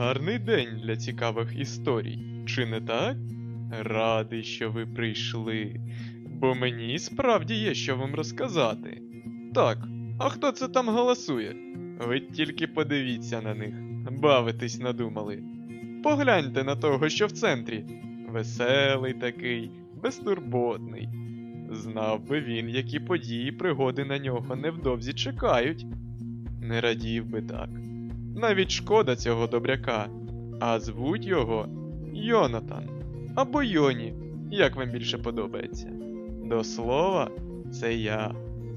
Гарний день для цікавих історій, чи не так? Радий, що ви прийшли, бо мені справді є що вам розказати. Так, а хто це там голосує? Ви тільки подивіться на них, бавитись надумали. Погляньте на того, що в центрі. Веселий такий, безтурботний. Знав би він, які події пригоди на нього невдовзі чекають. Не радів би так. Навіть шкода цього добряка. А звуть його Йонатан. Або Йоні, як вам більше подобається. До слова, це я.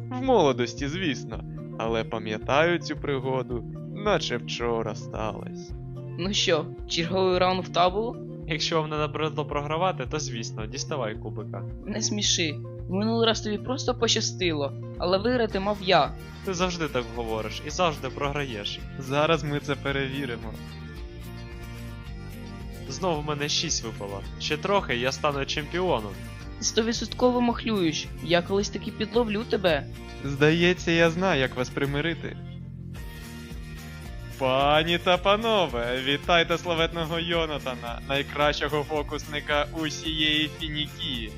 В молодості, звісно, але пам'ятаю цю пригоду, наче вчора сталося. Ну що, черговий раунд в табулу? Якщо вам не набридло програвати, то звісно, діставай кубика. Не сміши. Минулий раз тобі просто пощастило, але виграти мав я. Ти завжди так говориш і завжди програєш. Зараз ми це перевіримо. Знову в мене 6 випало. Ще трохи я стану чемпіоном. Ти стовідсотково махлюєш. Я колись таки підловлю тебе. Здається, я знаю, як вас примирити. Пані та панове, вітайте славетного Йонатана, найкращого фокусника усієї Фінікії.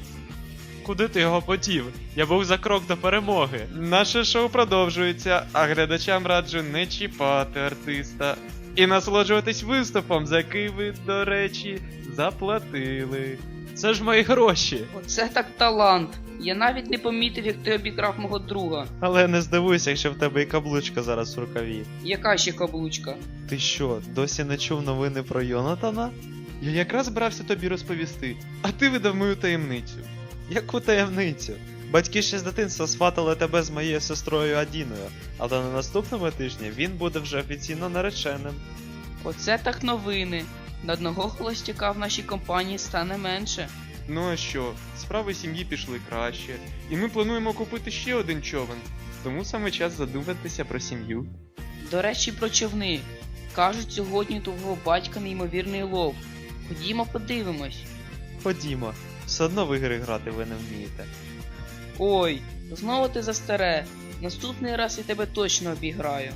Куди ти його потів? Я був за крок до перемоги. Наше шоу продовжується, а глядачам раджу не чіпати артиста і насолоджуватись виступом, за який ви, до речі, заплатили. Це ж мої гроші. Оце так талант. Я навіть не помітив, як ти обікрав мого друга. Але не здивуйся, якщо в тебе і каблучка зараз в рукаві. Яка ще каблучка? Ти що, досі не чув новини про Йонатана? Я якраз збирався тобі розповісти, а ти видав мою таємницю. Яку таємницю? Батьки ще з дитинства сватали тебе з моєю сестрою Адіною, але на наступному тижні він буде вже офіційно нареченим. Оце так новини. На одного холостяка в нашій компанії стане менше. Ну а що, справи сім'ї пішли краще, і ми плануємо купити ще один човен. Тому саме час задуматися про сім'ю. До речі, про човни. Кажуть, сьогодні у твого батька неймовірний лов. Ходімо подивимось. Ходімо, все одно в ігри грати ви не вмієте. Ой, знову ти за старе. Наступний раз я тебе точно обіграю.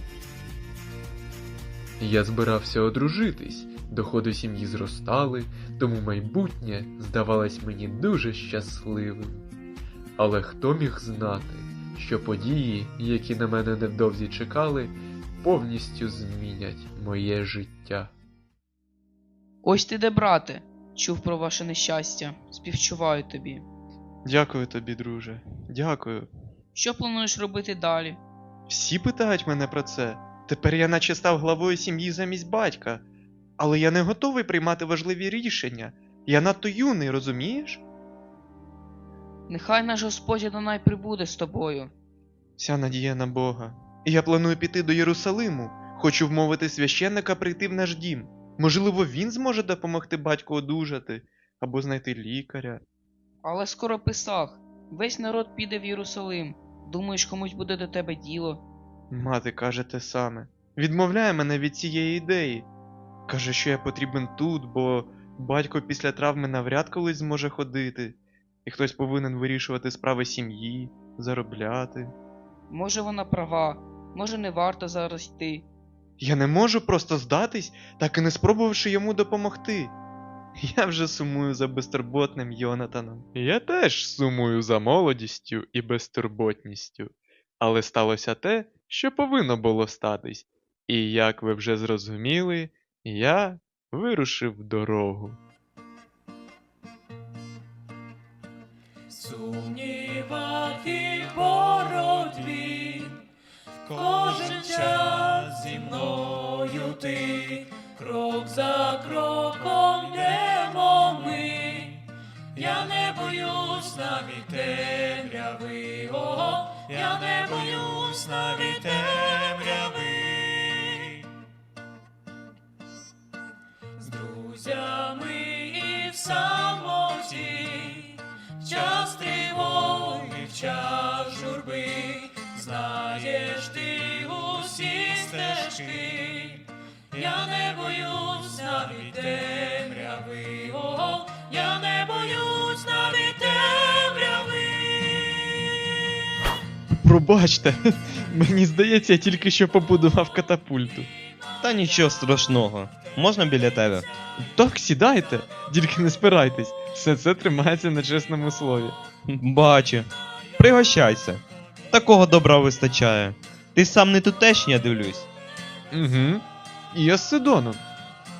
Я збирався одружитись, доходи сім'ї зростали, тому майбутнє здавалось мені дуже щасливим. Але хто міг знати, що події, які на мене невдовзі чекали, повністю змінять моє життя. Ось ти де, брате. Чув про ваше нещастя. Співчуваю тобі. Дякую тобі, друже. Дякую. Що плануєш робити далі? Всі питають мене про це. Тепер я наче став главою сім'ї замість батька. Але я не готовий приймати важливі рішення. Я надто юний, розумієш? Нехай наш Господь Адонай прибуде з тобою. Вся надія на Бога. І я планую піти до Єрусалиму. Хочу вмовити священника прийти в наш дім. Можливо, він зможе допомогти батьку одужати або знайти лікаря. Але скоро Писах. Весь народ піде в Єрусалим. Думаєш, комусь буде до тебе діло? Мати каже те саме. Відмовляє мене від цієї ідеї. Каже, що я потрібен тут, бо батько після травми навряд колись зможе ходити, і хтось повинен вирішувати справи сім'ї, заробляти. Може вона права, може не варто зараз йти. Я не можу просто здатись, так і не спробувавши йому допомогти. Я вже сумую за безтурботним Йонатаном. Я теж сумую за молодістю і безтурботністю. Але сталося те, що повинно було статись. І як ви вже зрозуміли, я вирушив в дорогу. сумнівах і боротьбі, кожен час зі мною ти, крок за кроком йдемо ми, я не боюсь навіть темряви, о, я не боюсь навіть темряви. Друзями і в самоті, в час тривоги, в час журби, знаєш ти усі стежки, я не боюсь навіть темряви, о, я не боюсь навіть темряви. Пробачте, мені здається, я тільки що побудував катапульту. Та нічого страшного. можна біля тебе? Так, сідайте, тільки не спирайтесь. Все це тримається на чесному слові. Бачу. Пригощайся. Такого добра вистачає. Ти сам не тутешній, я дивлюсь. Угу. І я з Сидоном.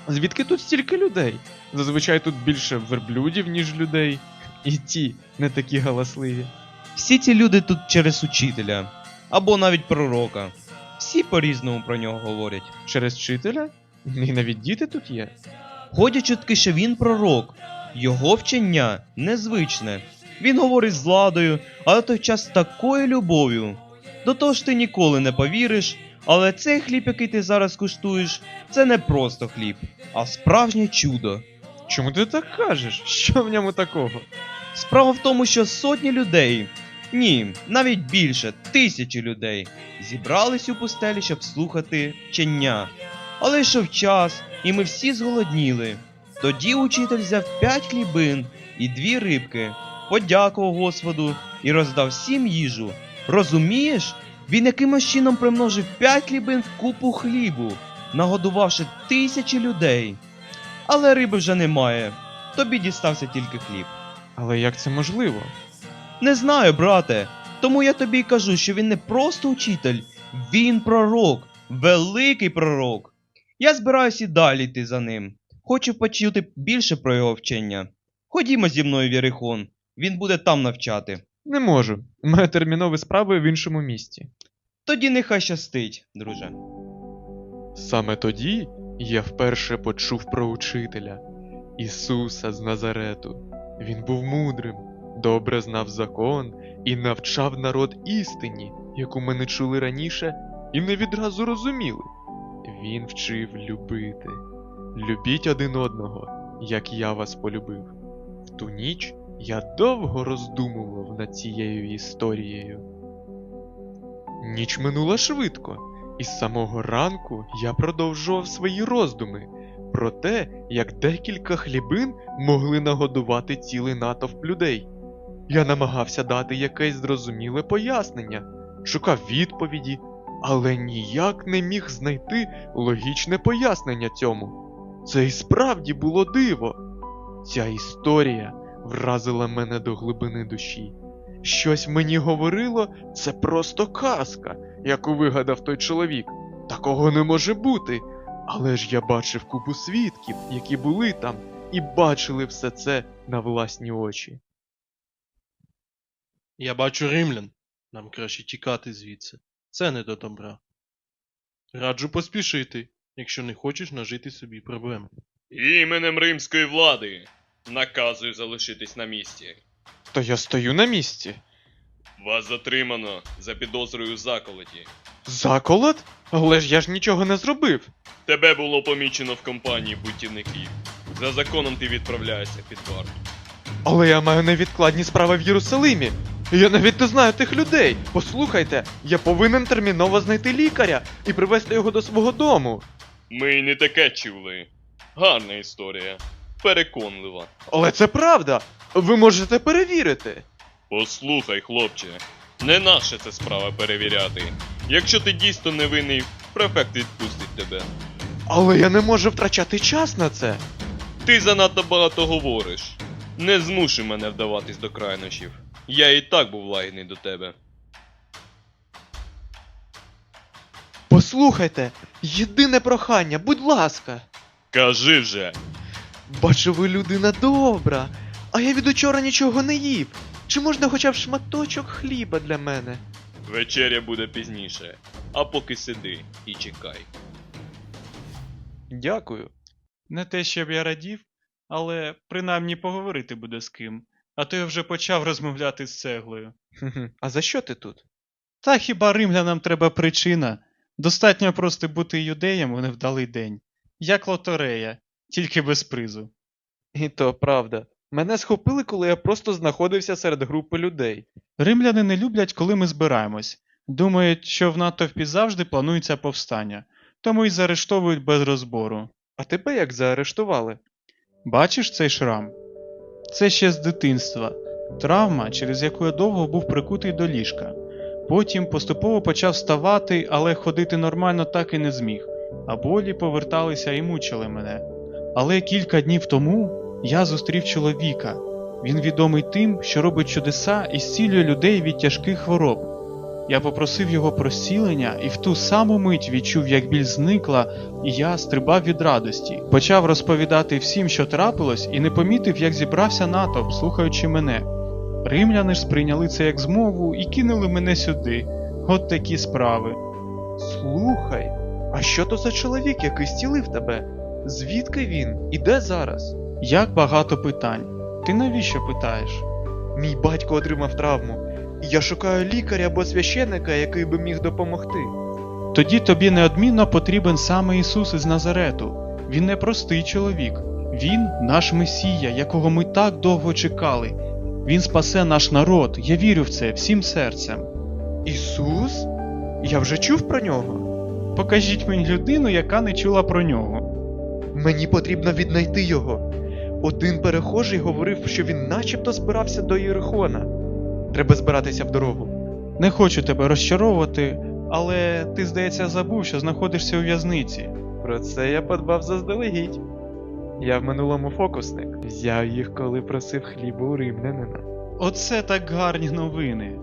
Звідки тут стільки людей? Зазвичай тут більше верблюдів, ніж людей. І ті не такі галасливі. Всі ці люди тут через учителя. Або навіть пророка. Всі по-різному про нього говорять. Через вчителя? І навіть діти тут є. Ходять чутки, що він пророк. Його вчення незвичне. Він говорить з владою, але той час такою любов'ю. До того ж ти ніколи не повіриш, але цей хліб, який ти зараз куштуєш, це не просто хліб, а справжнє чудо. Чому ти так кажеш? Що в ньому такого? Справа в тому, що сотні людей, ні, навіть більше, тисячі людей, зібрались у пустелі, щоб слухати вчення. Але йшов час, і ми всі зголодніли. Тоді учитель взяв п'ять хлібин і дві рибки, подякував Господу і роздав всім їжу. Розумієш? Він якимось чином примножив п'ять хлібин в купу хлібу, нагодувавши тисячі людей. Але риби вже немає. Тобі дістався тільки хліб. Але як це можливо? Не знаю, брате. Тому я тобі й кажу, що він не просто учитель, він пророк, великий пророк. Я збираюся і далі йти за ним. Хочу почути більше про його вчення. Ходімо зі мною в Єрихон, він буде там навчати. Не можу. Маю термінові справи в іншому місті. Тоді нехай щастить, друже. Саме тоді я вперше почув про учителя Ісуса з Назарету. Він був мудрим, добре знав закон і навчав народ істині, яку ми не чули раніше і не відразу розуміли. Він вчив любити. Любіть один одного, як я вас полюбив. В ту ніч я довго роздумував над цією історією. Ніч минула швидко. І з самого ранку я продовжував свої роздуми про те, як декілька хлібин могли нагодувати цілий натовп людей. Я намагався дати якесь зрозуміле пояснення, шукав відповіді, але ніяк не міг знайти логічне пояснення цьому. Це і справді було диво. Ця історія вразила мене до глибини душі. Щось мені говорило, це просто казка яку вигадав той чоловік. Такого не може бути. Але ж я бачив купу свідків, які були там, і бачили все це на власні очі. Я бачу римлян. Нам краще тікати звідси. Це не до добра. Раджу поспішити, якщо не хочеш нажити собі проблем. Іменем римської влади наказую залишитись на місці. То я стою на місці. Вас затримано за підозрою заколоті. Заколот? Але ж я ж нічого не зробив. Тебе було помічено в компанії бутівників. За законом ти відправляєшся під варту. Але я маю невідкладні справи в Єрусалимі. Я навіть не знаю тих людей. Послухайте, я повинен терміново знайти лікаря і привезти його до свого дому. Ми й не таке чули. Гарна історія. Переконлива. Але це правда. Ви можете перевірити. Послухай, хлопче, не наша це справа перевіряти. Якщо ти дійсно невинний, префект відпустить тебе. Але я не можу втрачати час на це. Ти занадто багато говориш. Не змушуй мене вдаватись до крайнощів. Я і так був лагідний до тебе. Послухайте, єдине прохання, будь ласка. Кажи вже, Бачу, ви людина добра, а я від учора нічого не їв. Чи можна хоча б шматочок хліба для мене? вечеря буде пізніше, а поки сиди і чекай. Дякую. Не те, щоб я радів, але принаймні поговорити буде з ким, а то я вже почав розмовляти з цеглою. А за що ти тут? Та хіба римлянам треба причина? Достатньо просто бути юдеєм у невдалий день. Як лотерея, тільки без призу. І то правда. Мене схопили, коли я просто знаходився серед групи людей. Римляни не люблять, коли ми збираємось. Думають, що в натовпі завжди планується повстання, тому й заарештовують без розбору. А тебе як заарештували? Бачиш цей шрам? Це ще з дитинства. Травма, через яку я довго був прикутий до ліжка. Потім поступово почав вставати, але ходити нормально так і не зміг. а болі поверталися і мучили мене. Але кілька днів тому я зустрів чоловіка. Він відомий тим, що робить чудеса і зцілює людей від тяжких хвороб. Я попросив його про зцілення і в ту саму мить відчув, як біль зникла, і я стрибав від радості. Почав розповідати всім, що трапилось, і не помітив, як зібрався натовп, слухаючи мене. Римляни ж сприйняли це як змову і кинули мене сюди. От такі справи. Слухай, а що то за чоловік, який зцілив тебе? Звідки він? І де зараз? Як багато питань. Ти навіщо питаєш? Мій батько отримав травму, я шукаю лікаря або священика, який би міг допомогти. Тоді тобі неодмінно потрібен саме Ісус із Назарету. Він не простий чоловік. Він наш Месія, якого ми так довго чекали. Він спасе наш народ. Я вірю в це всім серцем. Ісус? Я вже чув про нього. Покажіть мені людину, яка не чула про нього. Мені потрібно віднайти його. Один перехожий говорив, що він начебто збирався до Єрихона. Треба збиратися в дорогу. Не хочу тебе розчаровувати, але ти, здається, забув, що знаходишся у в'язниці. Про це я подбав заздалегідь. Я в минулому фокусник. Взяв їх, коли просив хлібу у римлянина. Оце так гарні новини.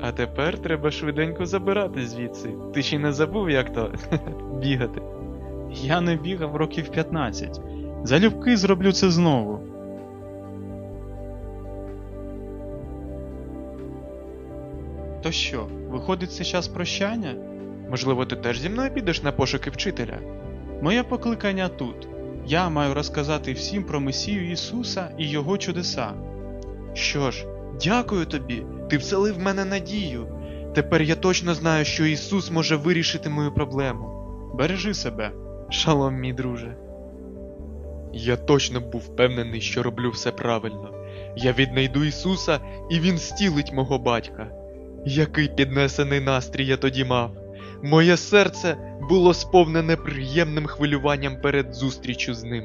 А тепер треба швиденько забирати звідси. Ти ще не забув, як то бігати. Я не бігав років 15. Залюбки зроблю це знову. То що, виходить це час прощання? Можливо, ти теж зі мною підеш на пошуки вчителя? Моє покликання тут. Я маю розказати всім про Месію Ісуса і Його чудеса. Що ж, дякую тобі. Ти вселив в мене надію. Тепер я точно знаю, що Ісус може вирішити мою проблему. Бережи себе. Шалом, мій друже. Я точно був впевнений, що роблю все правильно. Я віднайду Ісуса, і Він стілить мого батька. Який піднесений настрій я тоді мав. Моє серце було сповнене приємним хвилюванням перед зустрічю з ним.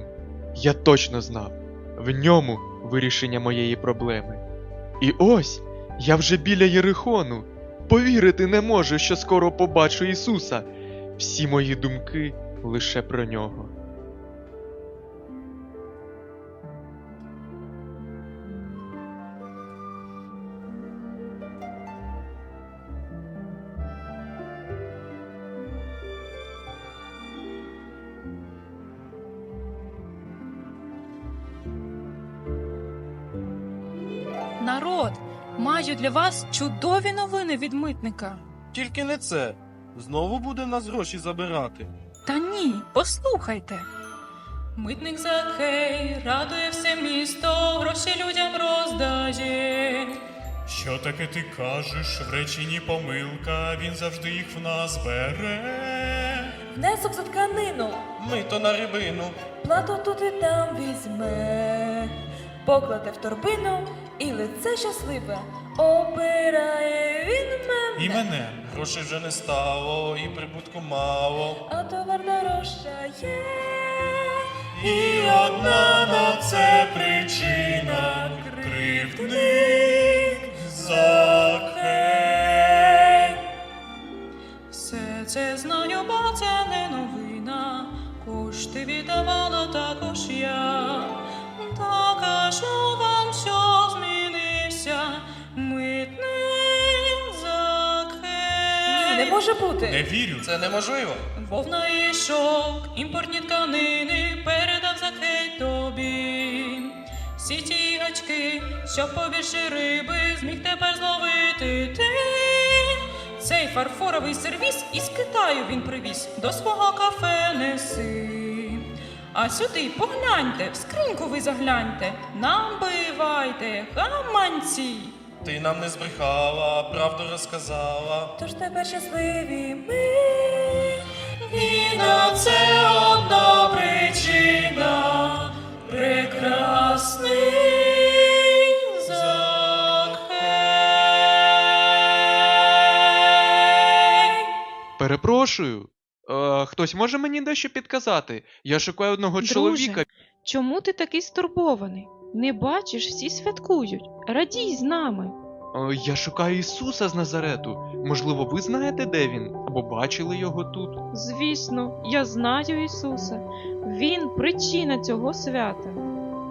Я точно знав, в ньому вирішення моєї проблеми. І ось я вже біля Єрихону. Повірити не можу, що скоро побачу Ісуса. Всі мої думки лише про нього. Маю для вас чудові новини від митника. Тільки не це. Знову буде нас гроші забирати. Та ні, послухайте. Митник Закхей радує все місто, гроші людям роздає. Що таке ти кажеш, в реченні помилка, він завжди їх в нас бере. Внесок за тканину, Ми то на рибину. плату тут і там візьме, покладе в торбину і лице щасливе обирає він мене. І мене. Грошей вже не стало, і прибутку мало. А товар дорожчає. І одна на це причина кривдник Закхей. Все це знаю, бо це не новина. Кошти віддавала Не може Не бути. вірю. Це неможливо. Вовна і шовк, імпортні тканини передав Закхей тобі. Всі ті гачки, щоб побільше риби зміг тепер зловити ти. Цей фарфоровий сервіс із Китаю він привіз, до свого кафе неси. А сюди погляньте, в скриньку ви загляньте, набивайте гаманці. Ти нам не збрехала, правду розказала. Тож тепер щасливі ми. І на це одна причина прекрасний Закхей. Перепрошую. Е, хтось може мені дещо підказати? Я шукаю одного Друже, чоловіка. Чому ти такий стурбований? Не бачиш, всі святкують. Радій з нами. О, я шукаю Ісуса з Назарету. Можливо, ви знаєте, де він? Або бачили його тут? Звісно, я знаю Ісуса. Він причина цього свята.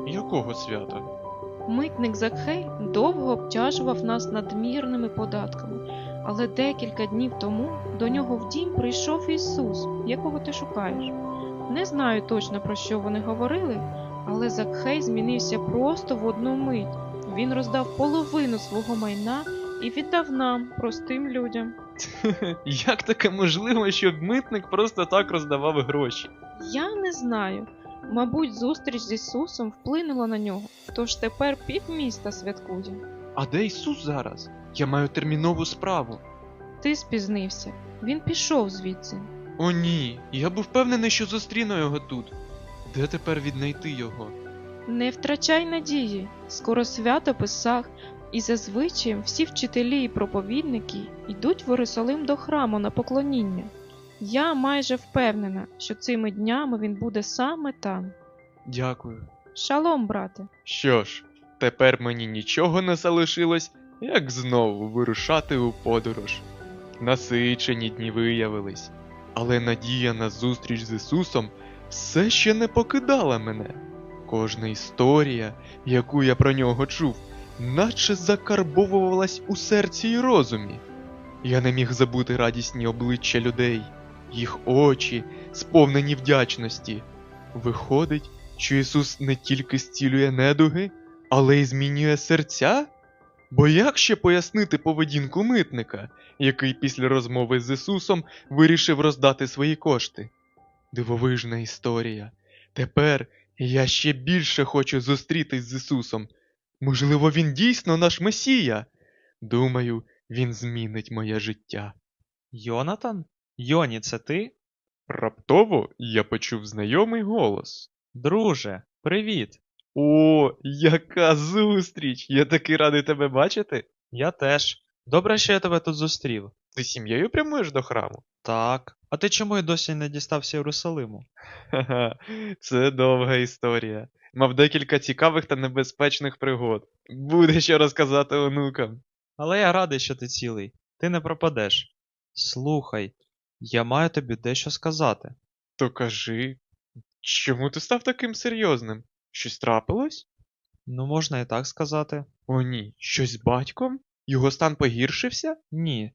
Якого свята? Митник Закхей довго обтяжував нас надмірними податками, але декілька днів тому до нього в дім прийшов Ісус, якого ти шукаєш. Не знаю точно про що вони говорили, але Закхей змінився просто в одну мить. Він роздав половину свого майна і віддав нам, простим людям. Як таке можливо, щоб митник просто так роздавав гроші? Я не знаю. Мабуть, зустріч з Ісусом вплинула на нього, тож тепер півміста святкує. А де Ісус зараз? Я маю термінову справу. Ти спізнився. Він пішов звідси. О ні, я був впевнений, що зустріну його тут. Де тепер віднайти його? Не втрачай надії. Скоро свято Писах, і зазвичай всі вчителі і проповідники йдуть в Єрусалим до храму на поклоніння. Я майже впевнена, що цими днями він буде саме там. Дякую. Шалом, брате. Що ж, тепер мені нічого не залишилось, як знову вирушати у подорож. Насичені дні виявились, але надія на зустріч з Ісусом все ще не покидала мене. Кожна історія, яку я про нього чув, наче закарбовувалась у серці й розумі. Я не міг забути радісні обличчя людей, їх очі, сповнені вдячності. Виходить, що Ісус не тільки зцілює недуги, але й змінює серця? Бо як ще пояснити поведінку митника, який після розмови з Ісусом вирішив роздати свої кошти? Дивовижна історія. Тепер я ще більше хочу зустрітись з Ісусом. Можливо, він дійсно наш Месія. Думаю, він змінить моє життя. Йонатан? Йоні, це ти? Раптово я почув знайомий голос. Друже, привіт. О, яка зустріч! Я такий радий тебе бачити. Я теж. Добре, що я тебе тут зустрів. Ти сім'єю прямуєш до храму? Так. А ти чому й досі не дістався Єрусалиму? Ха-ха, це довга історія. Мав декілька цікавих та небезпечних пригод. Буде що розказати онукам. Але я радий, що ти цілий. Ти не пропадеш. Слухай, я маю тобі дещо сказати. То кажи, чому ти став таким серйозним? Щось трапилось? Ну, можна і так сказати. О ні, щось з батьком? Його стан погіршився? Ні.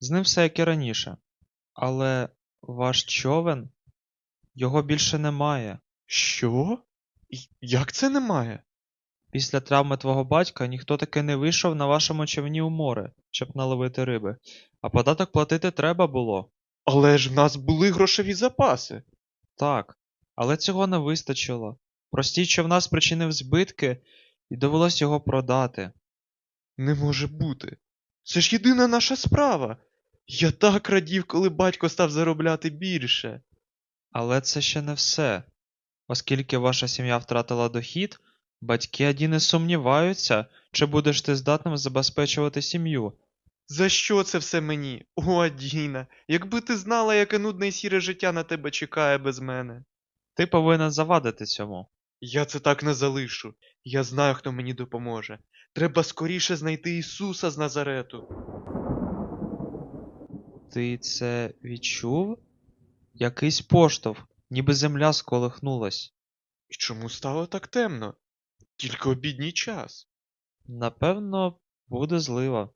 З ним все як і раніше. Але ваш човен його більше немає. Що? Як це немає? Після травми твого батька ніхто таки не вийшов на вашому човні у море, щоб наловити риби, а податок платити треба було. Але ж в нас були грошові запаси. Так, але цього не вистачило. Простій човна спричинив збитки і довелось його продати. Не може бути. Це ж єдина наша справа. Я так радів, коли батько став заробляти більше. Але це ще не все. Оскільки ваша сім'я втратила дохід, батьки Адіни сумніваються, чи будеш ти здатним забезпечувати сім'ю. За що це все мені? О, Адіна, якби ти знала, яке нудне і сіре життя на тебе чекає без мене. Ти повинен завадити цьому. Я це так не залишу. Я знаю, хто мені допоможе. Треба скоріше знайти Ісуса з Назарету. Ти це відчув? Якийсь поштовх, ніби земля сколихнулась. І чому стало так темно? Тільки обідній час. Напевно, буде злива.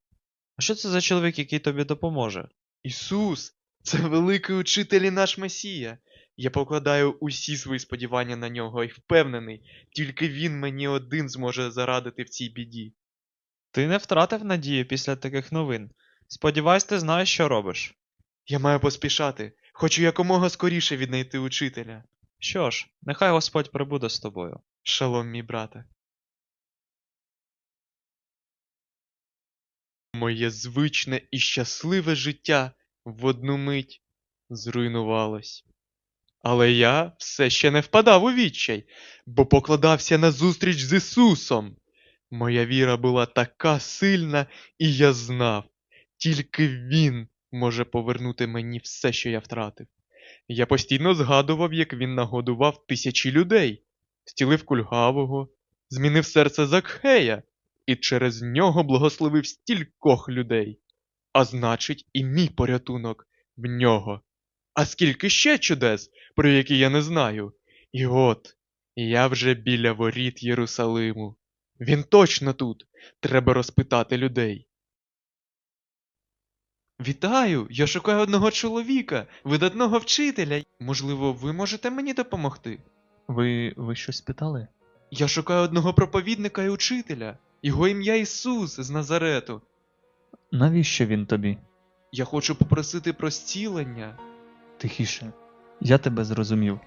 А що це за чоловік, який тобі допоможе? Ісус, це великий учитель і наш Месія. Я покладаю усі свої сподівання на нього і впевнений, тільки він мені один зможе зарадити в цій біді. Ти не втратив надії після таких новин. Сподіваюсь, ти знаєш, що робиш. Я маю поспішати, хочу якомога скоріше віднайти учителя. Що ж, нехай Господь прибуде з тобою. Шалом, мій брате. Моє звичне і щасливе життя в одну мить зруйнувалось. Але я все ще не впадав у відчай, бо покладався на зустріч з Ісусом. Моя віра була така сильна, і я знав, тільки Він може повернути мені все, що я втратив. Я постійно згадував, як він нагодував тисячі людей, зцілив кульгавого, змінив серце Закхея, і через нього благословив стількох людей. А значить, і мій порятунок в нього. А скільки ще чудес, про які я не знаю. І от, я вже біля воріт Єрусалиму. Він точно тут. Треба розпитати людей. Вітаю! Я шукаю одного чоловіка, видатного вчителя. Можливо, ви можете мені допомогти? Ви. ви щось питали? Я шукаю одного проповідника і учителя. Його ім'я Ісус з Назарету. Навіщо він тобі? Я хочу попросити про зцілення. Тихіше. Я тебе зрозумів.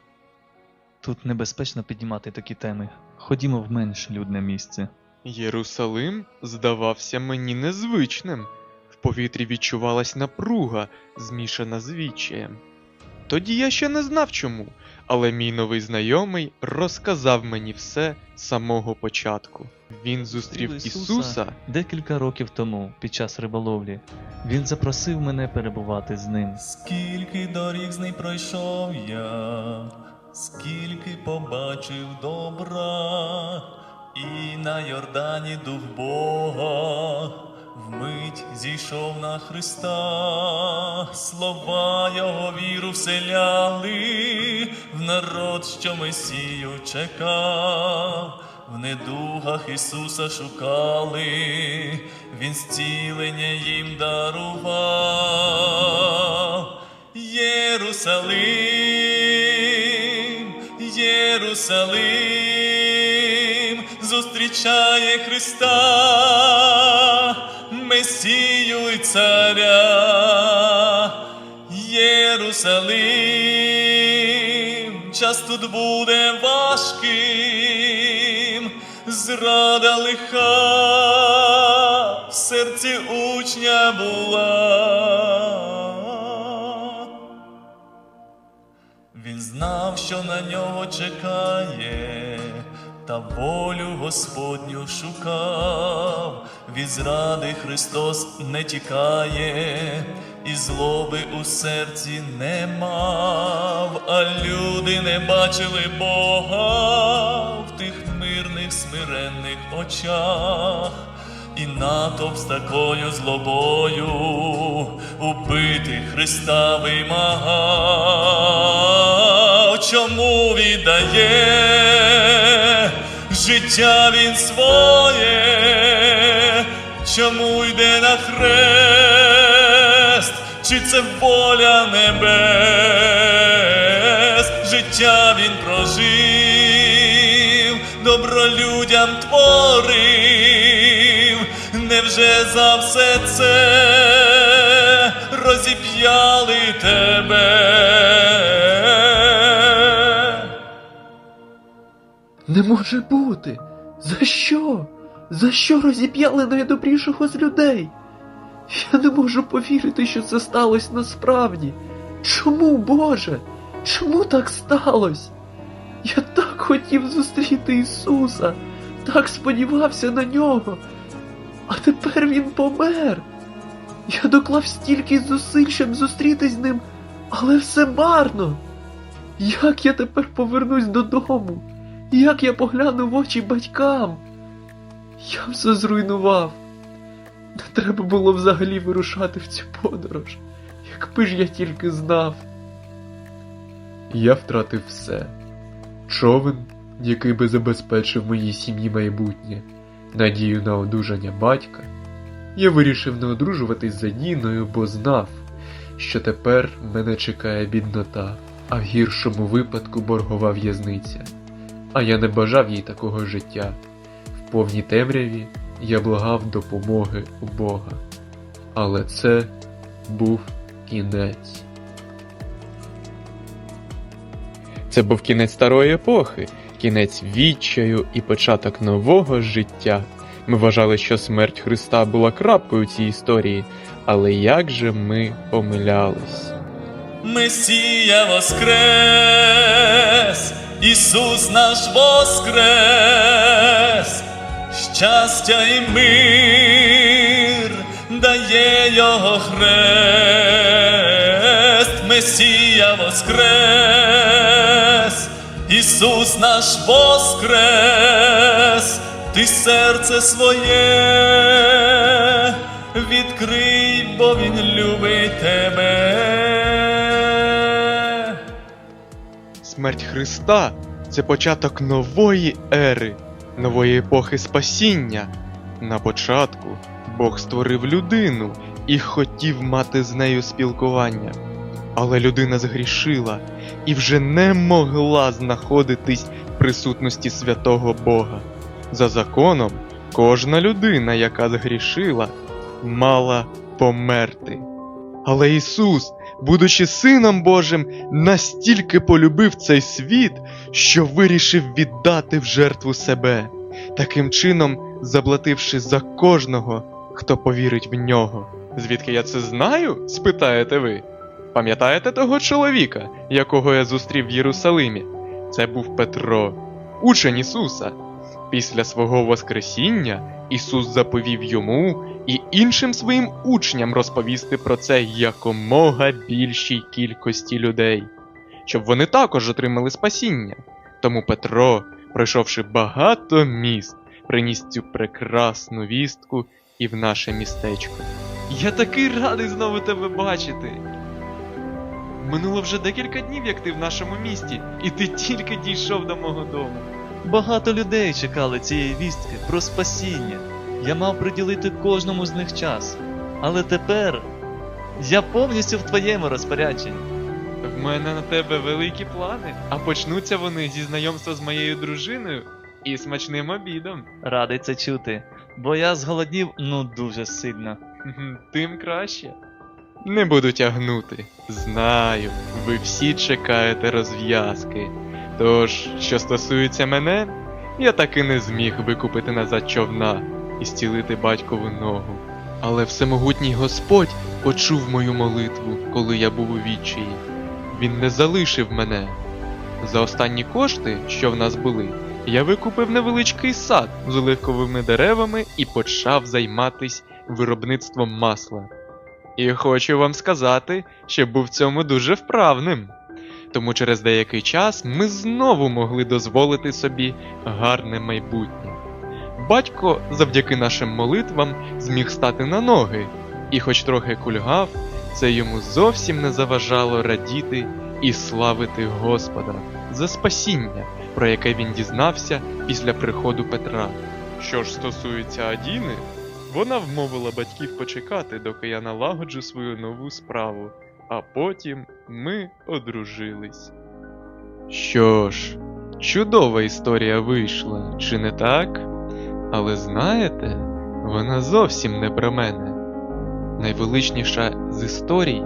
Тут небезпечно піднімати такі теми. Ходімо в менш людне місце. Єрусалим здавався мені незвичним. Повітрі відчувалась напруга, змішана з відчаєм. Тоді я ще не знав чому, але мій новий знайомий розказав мені все з самого початку. Він зустрів Ісуса. Ісуса Декілька років тому, під час риболовлі, він запросив мене перебувати з ним. Скільки доріг з ним пройшов я, скільки побачив добра, і на Йордані дух Бога вмить зійшов на Христа, слова Його віру вселяли в народ, що Месію чекав. В недугах Ісуса шукали, Він зцілення їм дарував. Єрусалим, Єрусалим, зустрічає Христа, Месію й царя. Єрусалим, час тут буде важким, зрада лиха в серці учня була. Він знав, що на нього чекає, та волю Господню шукав, від зради Христос не тікає, і злоби у серці не мав, а люди не бачили Бога в тих мирних смиренних очах. І натовп з такою злобою убити Христа вимагав, чому віддає життя він своє, чому йде на хрест, чи це воля небес, життя він прожив, добро людям творив, невже за все це розіп'яли Не може бути. За що? За що розіп'яли найдобрішого з людей? Я не можу повірити, що це сталося насправді. Чому, Боже? Чому так сталося? Я так хотів зустріти Ісуса, так сподівався на нього. А тепер Він помер. Я доклав стільки зусиль, щоб зустрітись з ним, але все марно. Як я тепер повернусь додому? Як я погляну в очі батькам? Я все зруйнував. Не треба було взагалі вирушати в цю подорож, якби ж я тільки знав. Я втратив все. Човен, який би забезпечив моїй сім'ї майбутнє, надію на одужання батька. Я вирішив не одружуватись за Ніною, бо знав, що тепер мене чекає біднота, а в гіршому випадку боргова в'язниця. А я не бажав їй такого життя. В повній темряві я благав допомоги у Бога. Але це був кінець. Це був кінець старої епохи, кінець відчаю і початок нового життя. Ми вважали, що смерть Христа була крапкою цій історії, але як же ми помилялись? Месія воскрес, Ісус наш воскрес, щастя і мир дає Його хрест, Месія воскрес, Ісус наш воскрес, ти серце своє відкрий, бо він любить тебе. Смерть Христа це початок нової ери, нової епохи спасіння. На початку Бог створив людину і хотів мати з нею спілкування. Але людина згрішила і вже не могла знаходитись в присутності святого Бога. За законом, кожна людина, яка згрішила, мала померти. Але Ісус, будучи Сином Божим, настільки полюбив цей світ, що вирішив віддати в жертву себе, таким чином заплативши за кожного, хто повірить в нього. Звідки я це знаю? спитаєте ви. Пам'ятаєте того чоловіка, якого я зустрів в Єрусалимі? Це був Петро, учень Ісуса. Після свого Воскресіння Ісус заповів йому і іншим своїм учням розповісти про це якомога більшій кількості людей, щоб вони також отримали спасіння. Тому Петро, пройшовши багато міст, приніс цю прекрасну вістку і в наше містечко. Я такий радий знову тебе бачити. Минуло вже декілька днів, як ти в нашому місті, і ти тільки дійшов до мого дому. Багато людей чекали цієї вістки про спасіння. Я мав приділити кожному з них час. Але тепер я повністю в твоєму розпорядженні. В мене на тебе великі плани, а почнуться вони зі знайомства з моєю дружиною і смачним обідом. Радий це чути, бо я зголоднів ну дуже сильно. Тим краще. Не буду тягнути. Знаю, ви всі чекаєте розв'язки. Тож, що стосується мене, я таки не зміг викупити назад човна і зцілити батькову ногу. Але всемогутній Господь почув мою молитву, коли я був у відчаї. Він не залишив мене. За останні кошти, що в нас були, я викупив невеличкий сад з оливковими деревами і почав займатись виробництвом масла. І хочу вам сказати, що був в цьому дуже вправним. Тому через деякий час ми знову могли дозволити собі гарне майбутнє. Батько, завдяки нашим молитвам, зміг стати на ноги, і, хоч трохи кульгав, це йому зовсім не заважало радіти і славити Господа за спасіння, про яке він дізнався після приходу Петра. Що ж стосується Адіни, вона вмовила батьків почекати, доки я налагоджу свою нову справу, а потім ми одружились. Що ж, чудова історія вийшла, чи не так? Але знаєте, вона зовсім не про мене. Найвеличніша з історій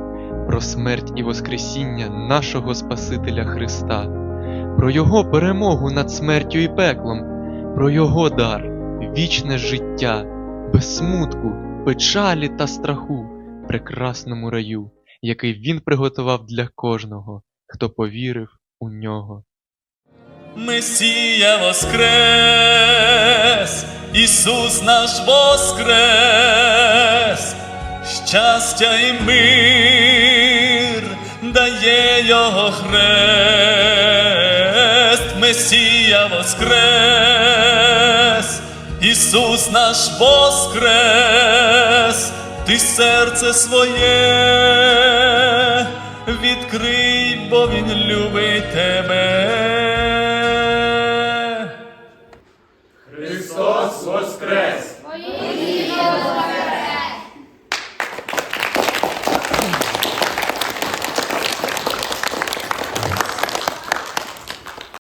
про смерть і Воскресіння нашого Спасителя Христа, про Його перемогу над смертю і пеклом, про Його дар, вічне життя, без смутку, печалі та страху, прекрасному раю, який Він приготував для кожного, хто повірив у нього. Месія воскрес, Ісус наш воскрес, щастя і мир дає Його хрест, Месія воскрес, Ісус наш воскрес, ти серце своє відкрий, бо Він любить тебе. Христос Воскрес! Воїна!